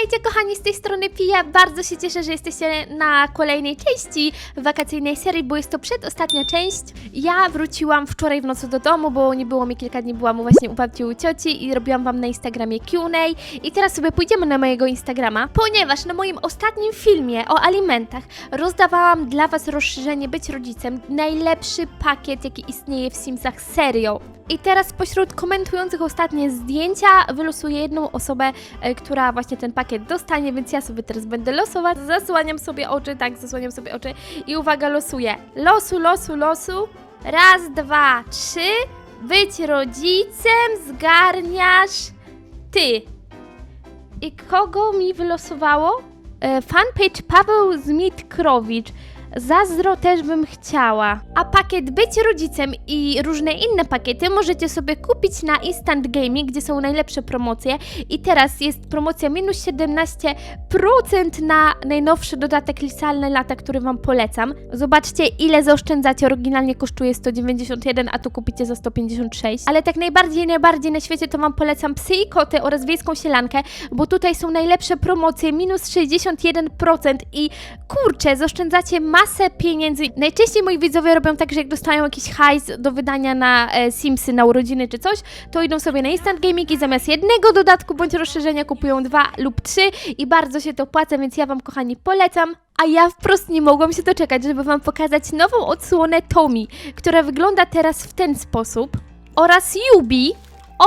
Hejcie kochani, z tej strony Pija. Bardzo się cieszę, że jesteście na kolejnej części wakacyjnej serii, bo jest to przedostatnia część. Ja wróciłam wczoraj w nocy do domu, bo nie było mi kilka dni, byłam właśnie u babci u cioci i robiłam wam na Instagramie Q&A. I teraz sobie pójdziemy na mojego Instagrama, ponieważ na moim ostatnim filmie o alimentach rozdawałam dla was rozszerzenie Być Rodzicem. Najlepszy pakiet, jaki istnieje w Simsach, serio. I teraz spośród komentujących ostatnie zdjęcia wylosuję jedną osobę, e, która właśnie ten pakiet dostanie, więc ja sobie teraz będę losować. Zasłaniam sobie oczy, tak, zasłaniam sobie oczy i uwaga, losuję. Losu, losu, losu. Raz, dwa, trzy. Być rodzicem zgarniasz ty. I kogo mi wylosowało? E, Fanpage Paweł Zmitkrowicz. Zazdro też bym chciała. A pakiet Być Rodzicem i różne inne pakiety możecie sobie kupić na Instant Gaming, gdzie są najlepsze promocje. I teraz jest promocja minus 17% na najnowszy dodatek Lisalne Lata, który Wam polecam. Zobaczcie, ile zaoszczędzacie. Oryginalnie kosztuje 191, a tu kupicie za 156. Ale tak najbardziej, najbardziej na świecie to Wam polecam Psy i Koty oraz Wiejską Sielankę, bo tutaj są najlepsze promocje, minus 61% i kurczę, zaoszczędzacie masę pieniędzy. Najczęściej moi widzowie robią tak, że jak dostają jakiś hajs do wydania na e, Simsy, na urodziny czy coś, to idą sobie na Instant Gaming i zamiast jednego dodatku bądź rozszerzenia kupują dwa lub trzy i bardzo się to opłaca, więc ja Wam kochani polecam. A ja wprost nie mogłam się doczekać, żeby Wam pokazać nową odsłonę Tomi, która wygląda teraz w ten sposób oraz Yubi,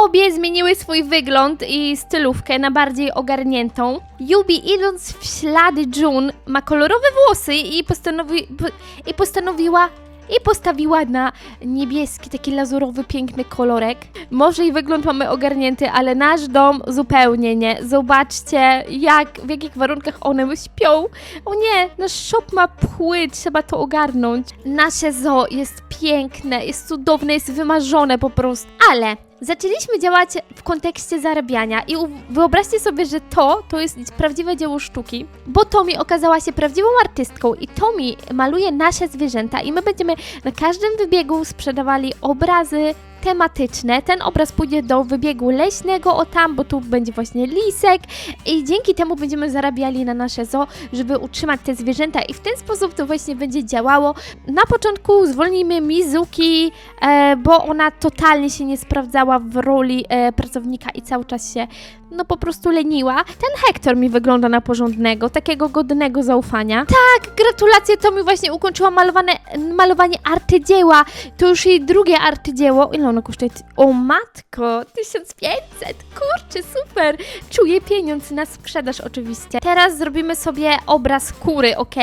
Obie zmieniły swój wygląd i stylówkę na bardziej ogarniętą. Yubi, idąc w ślady June, ma kolorowe włosy i, postanowi, po- i postanowiła i postawiła na niebieski, taki lazurowy, piękny kolorek. Może i wygląd mamy ogarnięty, ale nasz dom zupełnie nie. Zobaczcie, jak, w jakich warunkach one śpią. O nie, nasz shop ma pchły, trzeba to ogarnąć. Nasze zoo jest piękne, jest cudowne, jest wymarzone po prostu. Ale zaczęliśmy działać w kontekście zarabiania i wyobraźcie sobie, że to, to jest prawdziwe dzieło sztuki, bo Tomi okazała się prawdziwą artystką i Tomi maluje nasze zwierzęta i my będziemy na każdym wybiegu sprzedawali obrazy tematyczne. Ten obraz pójdzie do wybiegu leśnego o tam, bo tu będzie właśnie lisek i dzięki temu będziemy zarabiali na nasze zoo, żeby utrzymać te zwierzęta i w ten sposób to właśnie będzie działało. Na początku zwolnimy Mizuki, e, bo ona totalnie się nie sprawdzała w roli e, pracownika i cały czas się no po prostu leniła. Ten Hektor mi wygląda na porządnego, takiego godnego zaufania. Tak, gratulacje, to mi właśnie ukończyła malowane, malowanie artydzieła. To już jej drugie artydzieło. Ile ono kosztuje? O matko, 1500, kurczę, super. Czuję pieniądz na sprzedaż oczywiście. Teraz zrobimy sobie obraz kury, ok?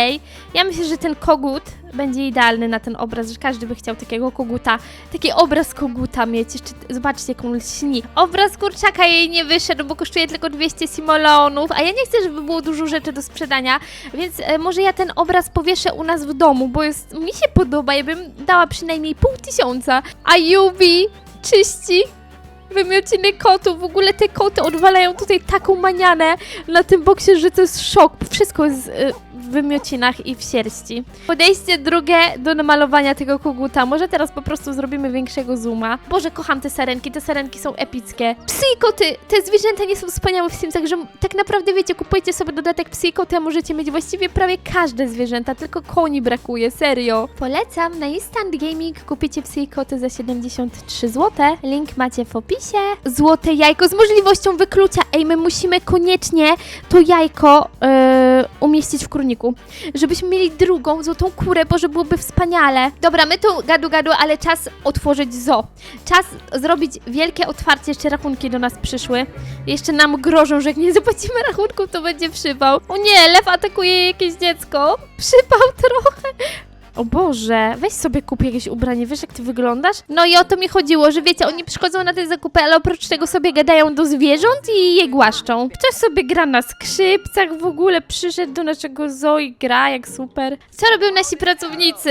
Ja myślę, że ten kogut będzie idealny na ten obraz, że każdy by chciał takiego koguta, taki obraz koguta mieć. Jeszcze zobaczcie, jak on lśni. Obraz kurczaka jej nie wyszedł, bo kosztuje tylko 200 simolonów, a ja nie chcę, żeby było dużo rzeczy do sprzedania, więc e, może ja ten obraz powieszę u nas w domu, bo jest, mi się podoba, ja bym dała przynajmniej pół tysiąca. A Yubi czyści wymiociny kotów. W ogóle te koty odwalają tutaj taką manianę na tym boksie, że to jest szok. Wszystko jest y, w wymiocinach i w sierści. Podejście drugie do namalowania tego koguta. Może teraz po prostu zrobimy większego zooma. Boże, kocham te sarenki. Te sarenki są epickie. Psy i koty! Te zwierzęta nie są wspaniałe w Simsach, że tak naprawdę wiecie, kupujecie sobie dodatek psy i koty, a możecie mieć właściwie prawie każde zwierzęta, tylko koni brakuje, serio. Polecam, na Instant Gaming kupicie psy i koty za 73 zł. Link macie w opisie. Złote jajko z możliwością wyklucia. Ej, my musimy koniecznie to jajko e, umieścić w kurniku, żebyśmy mieli drugą złotą kurę, bo że byłoby wspaniale. Dobra, my tu gadu gadu, ale czas otworzyć zo. Czas zrobić wielkie otwarcie, jeszcze rachunki do nas przyszły. Jeszcze nam grożą, że jak nie zapłacimy rachunków, to będzie przypał. O nie, lew atakuje jakieś dziecko. Przypał trochę. O Boże, weź sobie kup jakieś ubranie, wiesz jak ty wyglądasz? No i o to mi chodziło, że wiecie, oni przychodzą na te zakupy, ale oprócz tego sobie gadają do zwierząt i je głaszczą. Ktoś sobie gra na skrzypcach, w ogóle przyszedł do naszego zoo i gra, jak super. Co robią nasi pracownicy?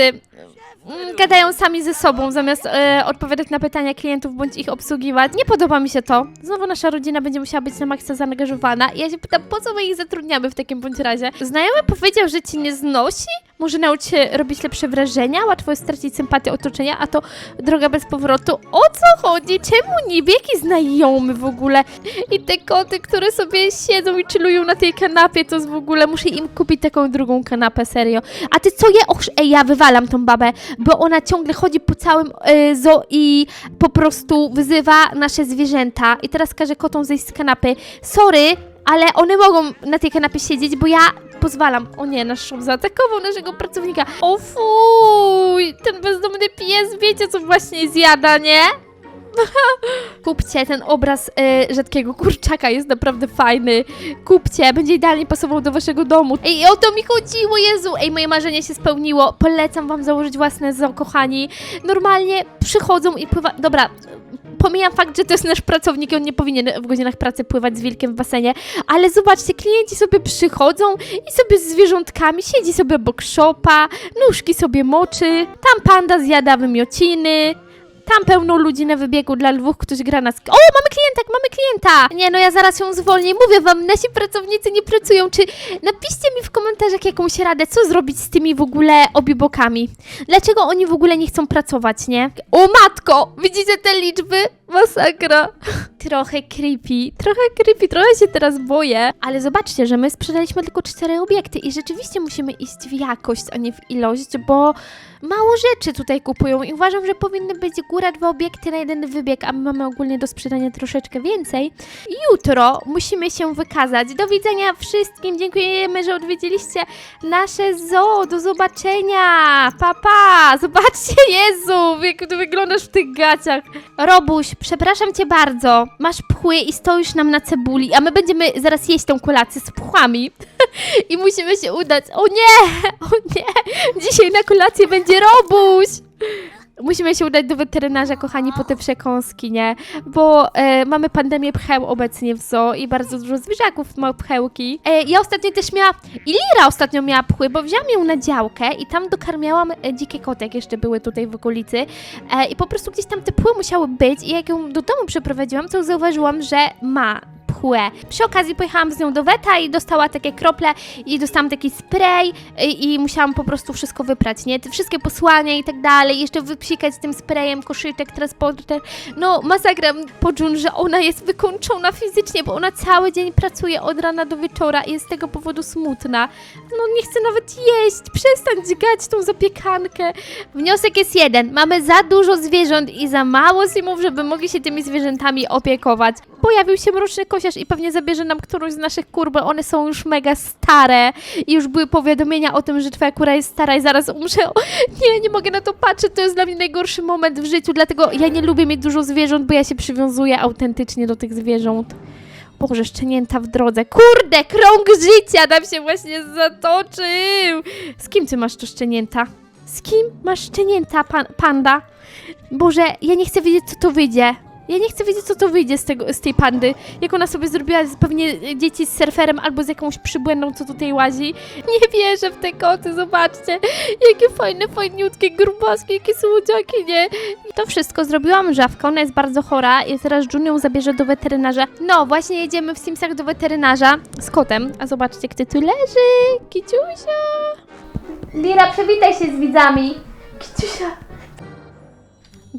Mm, Gadają sami ze sobą, zamiast e, odpowiadać na pytania klientów bądź ich obsługiwać. Nie podoba mi się to. Znowu nasza rodzina będzie musiała być na maksa zaangażowana. I ja się pytam, po co my ich zatrudniamy w takim bądź razie? Znajomy powiedział, że ci nie znosi? Może nauczyć się robić lepsze wrażenia, łatwo jest stracić sympatię otoczenia, a to droga bez powrotu. O co chodzi? Czemu niby? Jaki znajomy w ogóle? I te koty, które sobie siedzą i chillują na tej kanapie, to w ogóle, muszę im kupić taką drugą kanapę, serio. A ty co je? Och, ej, ja wywalam tą babę, bo ona ciągle chodzi po całym e, zoo i po prostu wyzywa nasze zwierzęta. I teraz każe kotom zejść z kanapy. Sorry, ale one mogą na tej kanapie siedzieć, bo ja pozwalam. O nie, nasz szum zaatakował naszego pracownika. O fuj, ten bezdomny pies, wiecie co właśnie zjada, nie? Kupcie ten obraz e, rzadkiego kurczaka, jest naprawdę fajny. Kupcie, będzie idealnie pasował do waszego domu. Ej, o to mi chodziło, Jezu! Ej, moje marzenie się spełniło. Polecam wam założyć własne zoo, kochani. Normalnie przychodzą i pływa... Dobra, pomijam fakt, że to jest nasz pracownik i on nie powinien w godzinach pracy pływać z wilkiem w basenie, ale zobaczcie, klienci sobie przychodzą i sobie z zwierzątkami siedzi sobie obok szopa, nóżki sobie moczy, tam panda zjada wymiociny, tam pełno ludzi na wybiegu dla lwów, ktoś gra na sk- O, mamy klientek, mamy klienta! Nie, no ja zaraz ją zwolnię. Mówię wam, nasi pracownicy nie pracują. Czy napiszcie mi w komentarzach jakąś radę, co zrobić z tymi w ogóle obibokami? Dlaczego oni w ogóle nie chcą pracować, nie? O matko! Widzicie te liczby? Masakra. Trochę creepy, trochę creepy, trochę się teraz boję. Ale zobaczcie, że my sprzedaliśmy tylko cztery obiekty i rzeczywiście musimy iść w jakość, a nie w ilość, bo mało rzeczy tutaj kupują i uważam, że powinny być góra dwa obiekty na jeden wybieg, a my mamy ogólnie do sprzedania troszeczkę więcej. Jutro musimy się wykazać. Do widzenia wszystkim, dziękujemy, że odwiedziliście nasze zoo, do zobaczenia, papa, pa. zobaczcie, Jezu, jak ty wyglądasz w tych gaciach. Robuś, przepraszam cię bardzo, masz pchły i stoisz nam na cebuli, a my będziemy zaraz jeść tą kolację z pchłami. I musimy się udać. O nie! O nie! Dzisiaj na kolację będzie robuś! Musimy się udać do weterynarza, kochani, po te przekąski, nie? Bo e, mamy pandemię pcheł obecnie w zoo i bardzo dużo zwierzaków ma pchełki. E, ja ostatnio też miała... I Lira ostatnio miała pchły, bo wzięłam ją na działkę i tam dokarmiałam e, dzikie koty, jak jeszcze były tutaj w okolicy. E, I po prostu gdzieś tam te pchły musiały być i jak ją do domu przeprowadziłam, to zauważyłam, że ma Przy okazji pojechałam z nią do weta i dostała takie krople i dostałam taki spray i, i musiałam po prostu wszystko wyprać, nie? Te wszystkie posłania i tak dalej, jeszcze wypsikać tym sprayem koszyczek, transporter. No masakra, poczuł, że ona jest wykończona fizycznie, bo ona cały dzień pracuje od rana do wieczora i jest z tego powodu smutna. No nie chce nawet jeść, przestań dźgać tą zapiekankę. Wniosek jest jeden, mamy za dużo zwierząt i za mało simów, żeby mogli się tymi zwierzętami opiekować. Pojawił się mroczny i pewnie zabierze nam którąś z naszych kur, bo one są już mega stare i już były powiadomienia o tym, że twoja kura jest stara i zaraz umrze. O, nie, nie mogę na to patrzeć, to jest dla mnie najgorszy moment w życiu, dlatego ja nie lubię mieć dużo zwierząt, bo ja się przywiązuję autentycznie do tych zwierząt. Boże, szczenięta w drodze. Kurde, krąg życia nam się właśnie zatoczył. Z kim ty masz tu szczenięta? Z kim masz szczenięta, pan, panda? Boże, ja nie chcę wiedzieć, co to wyjdzie. Ja nie chcę wiedzieć, co to wyjdzie z, tego, z tej pandy. Jak ona sobie zrobiła z- pewnie dzieci z surferem albo z jakąś przybłędą, co tutaj łazi. Nie wierzę w te koty, zobaczcie. Jakie fajne, fajniutkie, grubaski, jakie słodziaki, nie? To wszystko zrobiłam żawka, ona jest bardzo chora i teraz Jun ją zabierze do weterynarza. No, właśnie jedziemy w Simsach do weterynarza z kotem. A zobaczcie, kto tu leży. Kiciusia. Lira, przywitaj się z widzami. Kiciusia.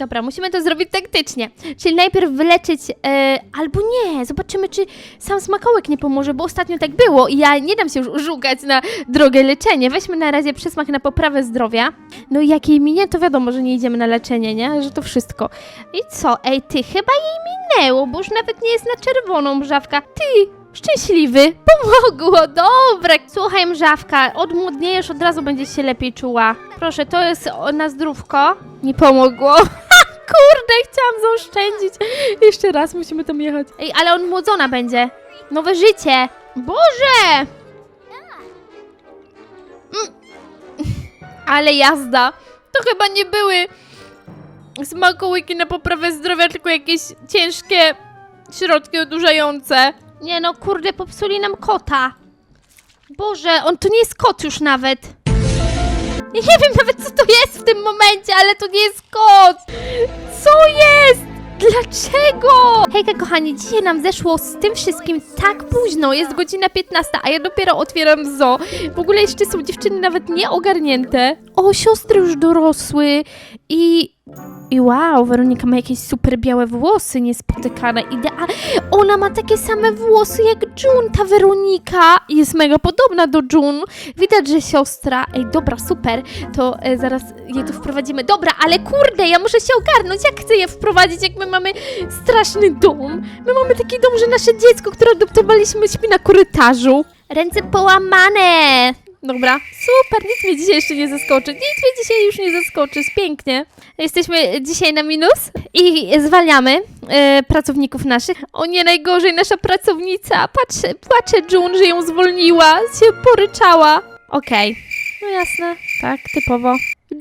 Dobra, musimy to zrobić taktycznie. Czyli najpierw wyleczyć, e, albo nie, zobaczymy, czy sam smakołek nie pomoże, bo ostatnio tak było i ja nie dam się już oszukać na drogę leczenie. Weźmy na razie przysmak na poprawę zdrowia. No i jak jej minie, to wiadomo, że nie idziemy na leczenie, nie? Że to wszystko. I co? Ej, ty, chyba jej minęło, bo już nawet nie jest na czerwoną mrzawka. Ty, szczęśliwy, pomogło, dobra. Słuchaj, mrzawka, odmłodniejesz, od razu będziesz się lepiej czuła. Proszę, to jest na zdrówko. Nie pomogło. Kurde, chciałam zaoszczędzić. Jeszcze raz musimy tam jechać. Ej, ale odmłodzona będzie. Nowe życie. Boże! Mm. Ale jazda. To chyba nie były smakołyki na poprawę zdrowia, tylko jakieś ciężkie środki odurzające. Nie no, kurde, popsuli nam kota. Boże, on to nie jest kot już nawet. Ja nie wiem nawet co to jest w tym momencie, ale to nie jest kot. Co jest? Dlaczego? Hejka, kochani, dzisiaj nam zeszło z tym wszystkim tak późno. Jest godzina 15, a ja dopiero otwieram zo. W ogóle jeszcze są dziewczyny nawet nieogarnięte. O, siostry już dorosły i... I wow, Weronika ma jakieś super białe włosy, niespotykane, idea. Ona ma takie same włosy jak June, ta Weronika. Jest mega podobna do June. Widać, że siostra. Ej, dobra, super. To e, zaraz je tu wprowadzimy. Dobra, ale kurde, ja muszę się ogarnąć. Jak chcę je wprowadzić, jak my mamy straszny dom? My mamy taki dom, że nasze dziecko, które adoptowaliśmy, śpi na korytarzu. Ręce połamane. Dobra, super, nic mnie dzisiaj jeszcze nie zaskoczy. Nic mnie dzisiaj już nie zaskoczy, jest pięknie. Jesteśmy dzisiaj na minus i zwalniamy e, pracowników naszych. O nie, najgorzej, nasza pracownica. Patrzę, płacze June, że ją zwolniła, się poryczała. Okej, no jasne, tak, typowo.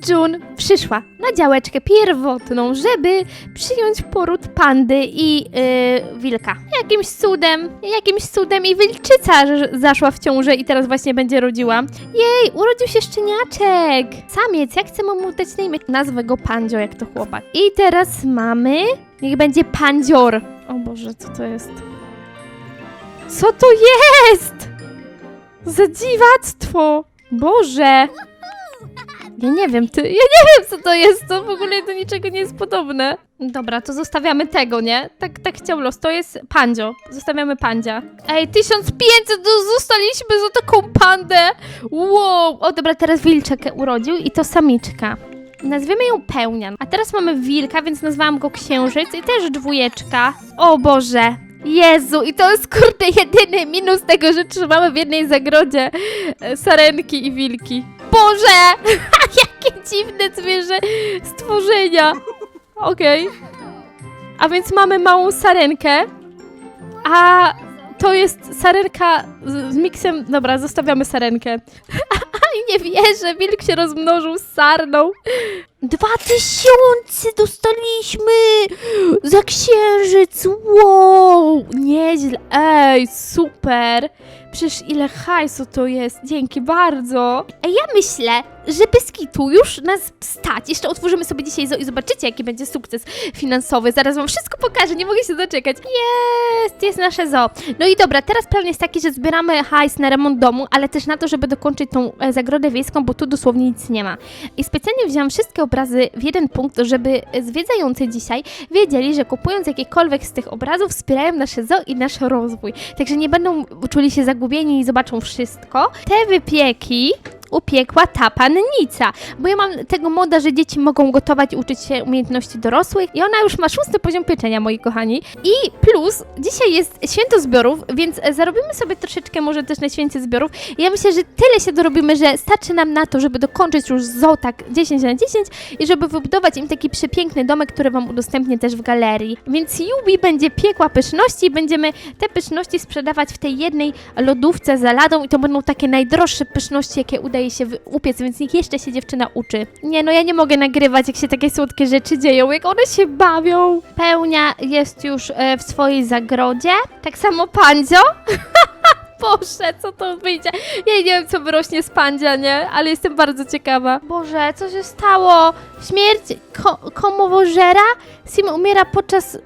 June przyszła na działeczkę pierwotną, żeby przyjąć poród pandy i yy, wilka. Jakimś cudem, jakimś cudem i wilczyca zaszła w ciążę i teraz właśnie będzie rodziła. Jej, urodził się szczeniaczek! Samiec, jak chcemy mu dać na imię? Nazwę go Pandzio, jak to chłopak. I teraz mamy... Niech będzie Pandzior. O Boże, co to jest? Co to jest? Za dziwactwo! Boże! Ja nie wiem, ty, ja nie wiem co to jest, to w ogóle do niczego nie jest podobne. Dobra, to zostawiamy tego, nie? Tak, tak chciał los, to jest pandzio. Zostawiamy pandzia. Ej, 1500 to zostaliśmy za taką pandę! Wow! O, dobra, teraz wilczek urodził i to samiczka. Nazwiemy ją Pełnian. A teraz mamy wilka, więc nazwałam go Księżyc i też dwójeczka. O Boże! Jezu, i to jest kurde jedyny minus tego, że trzymamy w jednej zagrodzie e, sarenki i wilki. Boże! Dziwne zwierzę stworzenia. Okej. A więc mamy małą sarenkę, a to jest sarenka z, z miksem... Dobra, zostawiamy sarenkę. Nie wierzę, wilk się rozmnożył z sarną. Dwa tysiące dostaliśmy za księżyc, wow, nieźle, ej, super. Przecież ile hajsu to jest, dzięki bardzo. Ej, ja myślę, że bez kitu już nas stać. Jeszcze otworzymy sobie dzisiaj zo i zobaczycie, jaki będzie sukces finansowy. Zaraz wam wszystko pokażę, nie mogę się doczekać. Jest, jest nasze zoo. No i dobra, teraz plan jest taki, że zbieramy hajs na remont domu, ale też na to, żeby dokończyć tą e, zagrodę wiejską, bo tu dosłownie nic nie ma. I specjalnie wziąłam wszystkie obrazy w jeden punkt, żeby zwiedzający dzisiaj wiedzieli, że kupując jakiekolwiek z tych obrazów wspierają nasze zoo i nasz rozwój. Także nie będą czuli się zagubieni i zobaczą wszystko. Te wypieki upiekła ta pannica, bo ja mam tego moda, że dzieci mogą gotować uczyć się umiejętności dorosłych i ona już ma szósty poziom pieczenia, moi kochani. I plus, dzisiaj jest święto zbiorów, więc zarobimy sobie troszeczkę może też na święcie zbiorów. Ja myślę, że tyle się dorobimy, że starczy nam na to, żeby dokończyć już zoo tak 10 na 10 i żeby wybudować im taki przepiękny domek, który wam udostępnię też w galerii. Więc Yubi będzie piekła pyszności i będziemy te pyszności sprzedawać w tej jednej lodówce za ladą i to będą takie najdroższe pyszności, jakie udaje się upiec, więc niech jeszcze się dziewczyna uczy. Nie, no ja nie mogę nagrywać, jak się takie słodkie rzeczy dzieją, jak one się bawią. Pełnia jest już e, w swojej zagrodzie. Tak samo Pandzio. Boże, co to wyjdzie? Ja nie wiem, co wyrośnie z pandzia, nie? Ale jestem bardzo ciekawa. Boże, co się stało? Śmierć ko komowożera? Sim umiera podczas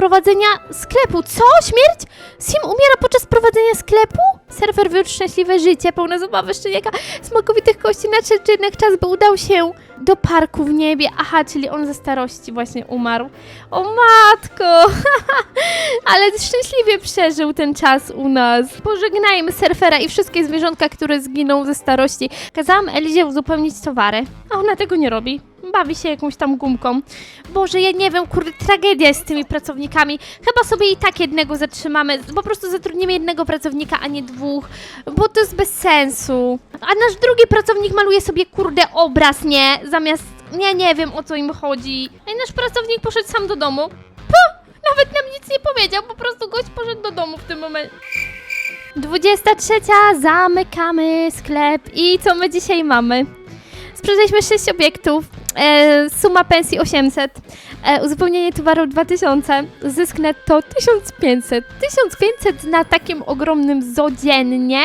prowadzenia sklepu. Co? Śmierć? Sim umiera podczas prowadzenia sklepu? Serwer wiódł szczęśliwe życie, pełne zabawy szczeniaka, smakowitych kości, nadszedł jednak czas, by udał się do parku w niebie. Aha, czyli on ze starości właśnie umarł. O matko! Ale szczęśliwie przeżył ten czas u nas. Pożegnajmy surfera i wszystkie zwierzątka, które zginą ze starości. Kazałam Elizie uzupełnić towary, a ona tego nie robi. Bawi się jakąś tam gumką. Boże, ja nie wiem, kurde, tragedia jest z tymi pracownikami. Chyba sobie i tak jednego zatrzymamy. Po prostu zatrudnimy jednego pracownika, a nie dwóch, bo to jest bez sensu. A nasz drugi pracownik maluje sobie, kurde, obraz, nie? Zamiast, ja nie wiem, o co im chodzi. I nasz pracownik poszedł sam do domu. Puh, nawet nam nic nie powiedział, po prostu gość poszedł do domu w tym momencie. 23. Zamykamy sklep. I co my dzisiaj mamy? Sprzedaliśmy 6 obiektów, e, suma pensji 800, e, uzupełnienie towaru 2000, zysk netto 1500. 1500 na takim ogromnym zoo dziennie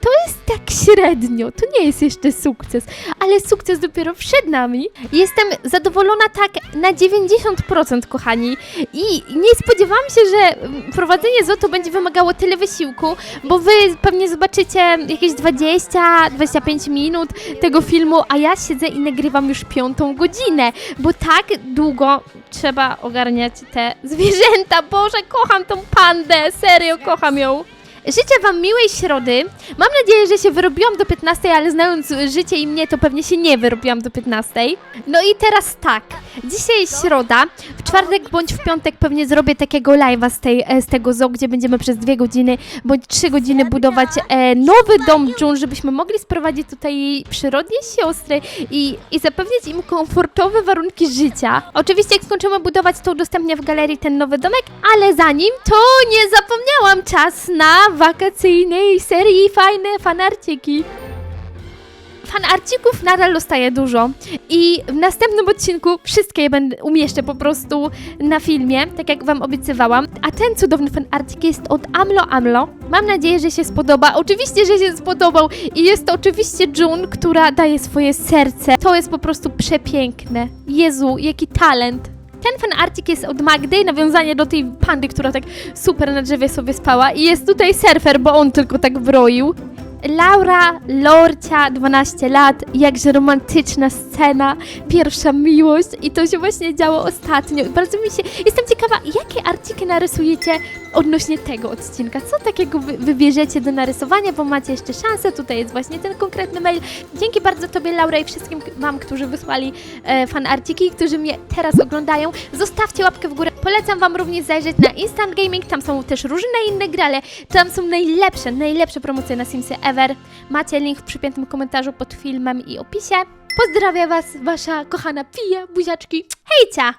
To jest tak średnio, to nie jest jeszcze sukces, ale sukces dopiero przed nami. Jestem zadowolona tak na 90%, kochani. I nie spodziewałam się, że prowadzenie ZOTO będzie wymagało tyle wysiłku, bo wy pewnie zobaczycie jakieś 20-25 minut tego filmu, a ja siedzę i nagrywam już piątą godzinę, bo tak długo trzeba ogarniać te zwierzęta. Boże, kocham tą pandę, serio, kocham ją. Życzę Wam miłej środy. Mam nadzieję, że się wyrobiłam do 15, ale znając życie i mnie, to pewnie się nie wyrobiłam do 15. No i teraz tak. Dzisiaj jest środa. W czwartek bądź w piątek pewnie zrobię takiego live'a z, e, z tego zoo, gdzie będziemy przez dwie godziny bądź trzy godziny budować e, nowy dom June, żebyśmy mogli sprowadzić tutaj przyrodnie siostry i, i zapewnić im komfortowe warunki życia. Oczywiście jak skończymy budować, to udostępnię w galerii ten nowy domek, ale zanim to nie zapomniałam czas na wakacyjnej serii fajne fanarciki. Fanarcików nadal dostaję dużo i w następnym odcinku wszystkie je będę umieszczę po prostu na filmie, tak jak wam obiecywałam. A ten cudowny fanarcik jest od Amlo Amlo. Mam nadzieję, że się spodoba. Oczywiście, że się spodobał i jest to oczywiście June, która daje swoje serce. To jest po prostu przepiękne. Jezu, jaki talent. Ten fanarcik jest od Magdy, nawiązanie do tej pandy, która tak super na drzewie sobie spała. I jest tutaj surfer, bo on tylko tak wroił. Laura, Lorcia, 12 lat, jakże romantyczna scena, pierwsza miłość i to się właśnie działo ostatnio. Bardzo mi się, jestem ciekawa, jakie arciki narysujecie odnośnie tego odcinka. Co takiego wy, wybierzecie do narysowania, bo macie jeszcze szansę, tutaj jest właśnie ten konkretny mail. Dzięki bardzo Tobie, Laura i wszystkim Wam, którzy wysłali e, fanarciki, którzy mnie teraz oglądają. Zostawcie łapkę w górę. Polecam Wam również zajrzeć na Instant Gaming, tam są też różne inne gry, ale tam są najlepsze, najlepsze promocje na Simsy ever. Macie link w przypiętym komentarzu pod filmem i opisie. Pozdrawiam Was, Wasza kochana Pija, buziaczki. Hejcia!